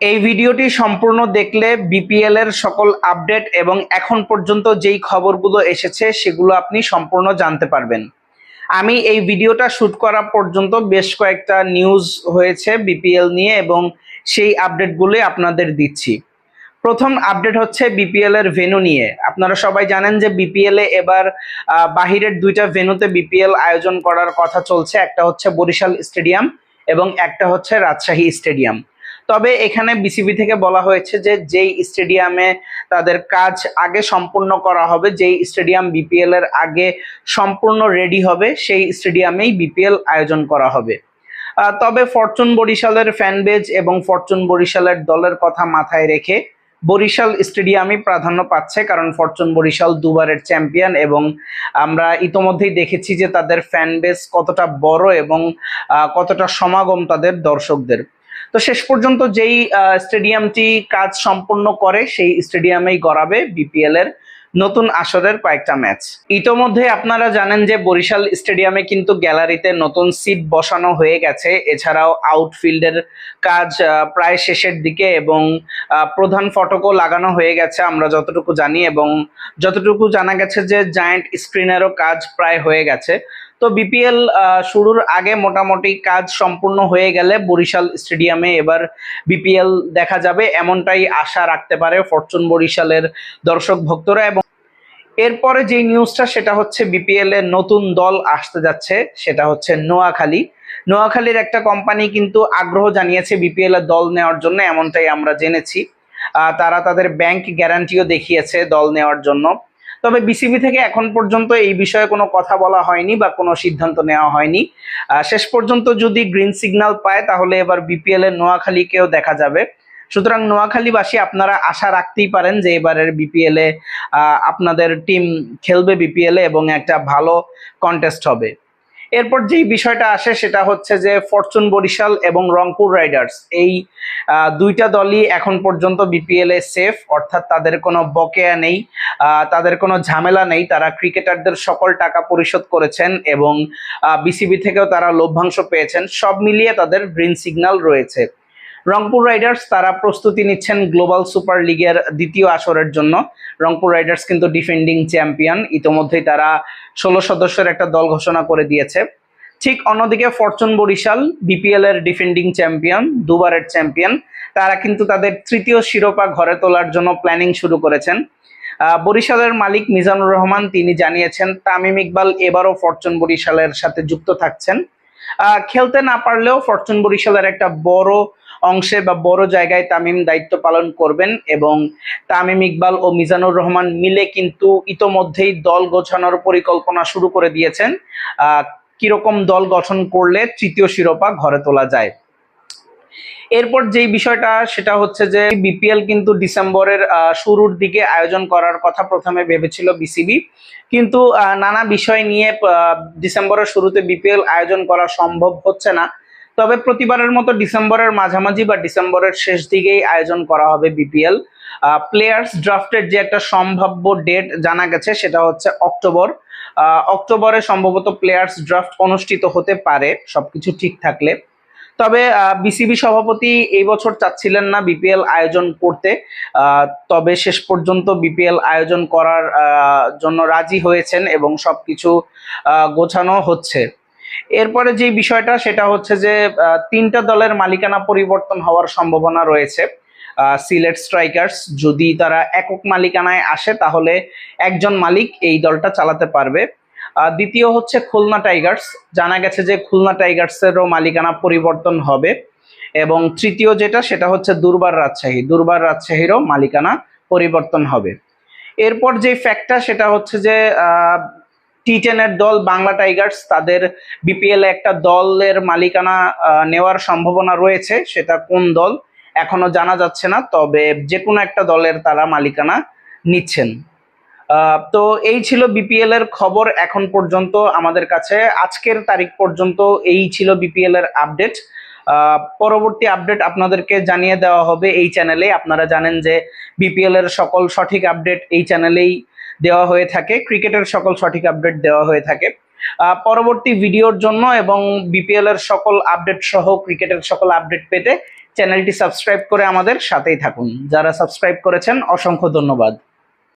এই ভিডিওটি সম্পূর্ণ দেখলে বিপিএল এর সকল আপডেট এবং এখন পর্যন্ত যেই খবরগুলো এসেছে সেগুলো আপনি সম্পূর্ণ জানতে পারবেন। আমি এই ভিডিওটা শুট করা পর্যন্ত বেশ কয়েকটা নিউজ হয়েছে বিপিএল নিয়ে এবং সেই আপডেটগুলোই আপনাদের দিচ্ছি। প্রথম আপডেট হচ্ছে বিপিএল এর ভেনু নিয়ে। আপনারা সবাই জানেন যে বিপিএল এ এবার বাহিরের দুইটা ভেনুতে বিপিএল আয়োজন করার কথা চলছে। একটা হচ্ছে বরিশাল স্টেডিয়াম এবং একটা হচ্ছে রাজশাহী স্টেডিয়াম। তবে এখানে বিসিবি থেকে বলা হয়েছে যে যেই স্টেডিয়ামে তাদের কাজ আগে সম্পূর্ণ করা হবে, যেই স্টেডিয়াম বিপিএল এর আগে সম্পূর্ণ রেডি হবে, সেই স্টেডিয়ামেই বিপিএল আয়োজন করা হবে। তবে ফরচুন বরিশালের ফ্যানবেজ এবং ফরচুন বরিশালের দলের কথা মাথায় রেখে বরিশাল স্টেডিয়ামই প্রাধান্য পাচ্ছে, কারণ ফরচুন বরিশাল দুবারের চ্যাম্পিয়ন এবং আমরা ইতোমধ্যেই দেখেছি যে তাদের ফ্যান বেস কতটা বড় এবং কতটা সমাগম তাদের দর্শকদের। তো শেষ পর্যন্ত যেই স্টেডিয়ামটি কাজ সম্পূর্ণ করে, সেই স্টেডিয়ামেই গড়াবে বিপিএল এর নতুন আসরের কয়েকটা ম্যাচ। ইতোমধ্যে আপনারা জানেন যে বরিশাল স্টেডিয়ামে কিন্তু গ্যালারিতে নতুন সিট বসানো হয়ে গেছে। এছাড়াও আউটফিল্ডের কাজ প্রায় শেষের দিকে এবং প্রধান ফটকও লাগানো হয়ে গেছে, আমরা যতটুকু জানি এবং যতটুকু জানা গেছে যে জায়ান্ট স্ক্রিনেরও কাজ প্রায় হয়ে গেছে। তো বিপিএল শুরুর আগে মোটামুটি কাজ সম্পূর্ণ হয়ে গেলে বরিশাল স্টেডিয়ামে এবার বিপিএল দেখা যাবে, এমনটাই আশা রাখতে পারে ফরচুন বরিশালের দর্শক ভক্তরা এবং এরপরে যে নিউজটা সেটা হচ্ছে বিপিএল এর নতুন দল আসতে যাচ্ছে, সেটা হচ্ছে নোয়াখালী। নোয়াখালীর একটা কোম্পানি কিন্তু আগ্রহ জানিয়েছে বিপিএল এর দল নেওয়ার জন্য, এমনটাই আমরা জেনেছি। তারা তাদের ব্যাংক গ্যারান্টিও দেখিয়েছে দল নেওয়ার জন্য। তবে বিসিবি থেকে এখন পর্যন্ত এই বিষয়ে কোনো কথা বলা হয়নি বা কোনো সিদ্ধান্ত নেওয়া হয়নি। শেষ পর্যন্ত যদি গ্রিন সিগন্যাল পায়, তাহলে এবার বিপিএল এর নোয়াখালীকেও দেখা যাবে। সুতরাং নোয়াখালীবাসী আপনারা আশা রাখতেই পারেন যে এবারের বিপিএল এ আপনাদের টিম খেলবে বিপিএল এ এবং একটা ভালো কন্টেস্ট হবে। এরপর যেই বিষয়টা আসে সেটা হচ্ছে যে ফরচুন বরিশাল এবং রংপুর রাইডার্স। এই দুইটা দলই এখন পর্যন্ত বিপিএল এ সেফ অর্থাৎ তাদের কোনো বকেয়া নেই তাদের কোনো ঝামেলা নেই, তারা ক্রিকেটারদের সকল টাকা পরিশোধ করেছেন এবং বিসিবি থেকেও তারা লভ্যাংশ পেয়েছেন। সব মিলিয়ে তাদের গ্রিন সিগন্যাল রয়েছে। রংপুর রাইডার্স তারা প্রস্তুতি নিচ্ছেন গ্লোবাল সুপার লিগের দ্বিতীয় আসরের জন্য। রংপুর রাইডার্স কিন্তু ডিফেন্ডিং চ্যাম্পিয়ন। ইতোমধ্যেই তারা ষোলো সদস্যের একটা দল ঘোষণা করে দিয়েছে। ঠিক অন্যদিকে ফরচুন বরিশাল বিপিএল এর ডিফেন্ডিং চ্যাম্পিয়ন, দুবারের চ্যাম্পিয়ন, তারা কিন্তু তাদের তৃতীয় শিরোপা ঘরে তোলার জন্য প্ল্যানিং শুরু করেছেন। বরিশালের মালিক মিজানুর রহমান, তিনি জানিয়েছেন, তামিম ইকবাল এবারও ফরচুন বরিশালের সাথে যুক্ত থাকছেন। খেলতে না পারলেও ফরচুন বরিশালের একটা বড় অংশে বা বড় জায়গায় তামিম দায়িত্ব পালন করবেন এবং তামিম ইকবাল ও মিজানুর রহমান মিলে কিন্তু ইতোমধ্যেই দল গোছানোর পরিকল্পনা শুরু করে দিয়েছেন। কীরকম দল গঠন করলে তৃতীয় শিরোপা ঘরে তোলা যায়? এরপর যেই বিষয়টা, সেটা হচ্ছে যে বিপিএল কিন্তু ডিসেম্বরের শুরুর দিকে আয়োজন করার কথা প্রথমে ভেবেছিল বিসিবি। কিন্তু নানা বিষয় নিয়ে ডিসেম্বরের শুরুতে বিপিএল আয়োজন করা সম্ভব হচ্ছে না। তবে প্রতিবারের মতো ডিসেম্বরের মাঝামাঝি বা ডিসেম্বরের শেষ দিকেই আয়োজন করা হবে বিপিএল। প্লেয়ার্স ড্রাফটের যে একটা সম্ভাব্য ডেট জানা গেছে সেটা হচ্ছে অক্টোবর। অক্টোবরে সম্ভবত প্লেয়ার্স ড্রাফট অনুষ্ঠিত হতে পারে, সবকিছু ঠিক থাকলে। তবে বিসিবি সভাপতি এই বছর চাচ্ছিলেন না বিপিএল আয়োজন করতে। তবে শেষ পর্যন্ত বিপিএল আয়োজন করার জন্য রাজি হয়েছেন এবং সবকিছু গোছানো হচ্ছে। এরপরে যে বিষয়টা, সেটা হচ্ছে যে তিনটা দলের মালিকানা পরিবর্তন হওয়ার সম্ভাবনা রয়েছে। সিলেট স্ট্রাইকার্স, যদি তারা একক মালিকানায় আসে, তাহলে একজন মালিক এই দলটা চালাতে পারবে। দ্বিতীয় হচ্ছে খুলনা টাইগার্স। জানা গেছে যে, খুলনা টাইগার্সেরও মালিকানা পরিবর্তন হবে। এবং তৃতীয় যেটা, সেটা হচ্ছে দুর্বার রাজশাহী। দুর্বার রাজশাহীরও মালিকানা পরিবর্তন হবে। এরপর যে ফ্যাক্টটা সেটা হচ্ছে যে টি টেনের দল বাংলা টাইগার্স, তাদের বিপিএল একটা দলের মালিকানা নেওয়ার সম্ভাবনা রয়েছে, সেটা কোন দল এখনও জানা যাচ্ছে না, তবে যে কোনো একটা দলের তারা মালিকানা নিচ্ছেন। তো এই ছিল বিপিএল এর খবর এখন পর্যন্ত আমাদের কাছে। আজকের তারিখ পর্যন্ত এই ছিল বিপিএল এর আপডেট। পরবর্তী আপডেট আপনাদেরকে জানিয়ে দেওয়া হবে এই চ্যানেলে। আপনারা জানেন যে বিপিএল এর সকল সঠিক আপডেট এই চ্যানেলেই দেওয়া হয়ে থাকে। ক্রিকেটের সকল সঠিক আপডেট দেওয়া হয়ে থাকে। পরবর্তী ভিডিওর জন্য এবং বিপিএল এর সকল আপডেট সহ ক্রিকেটের সকল আপডেট পেতে চ্যানেলটি সাবস্ক্রাইব করে আমাদের সাথেই থাকুন। যারা সাবস্ক্রাইব করেছেন, অসংখ্য ধন্যবাদ।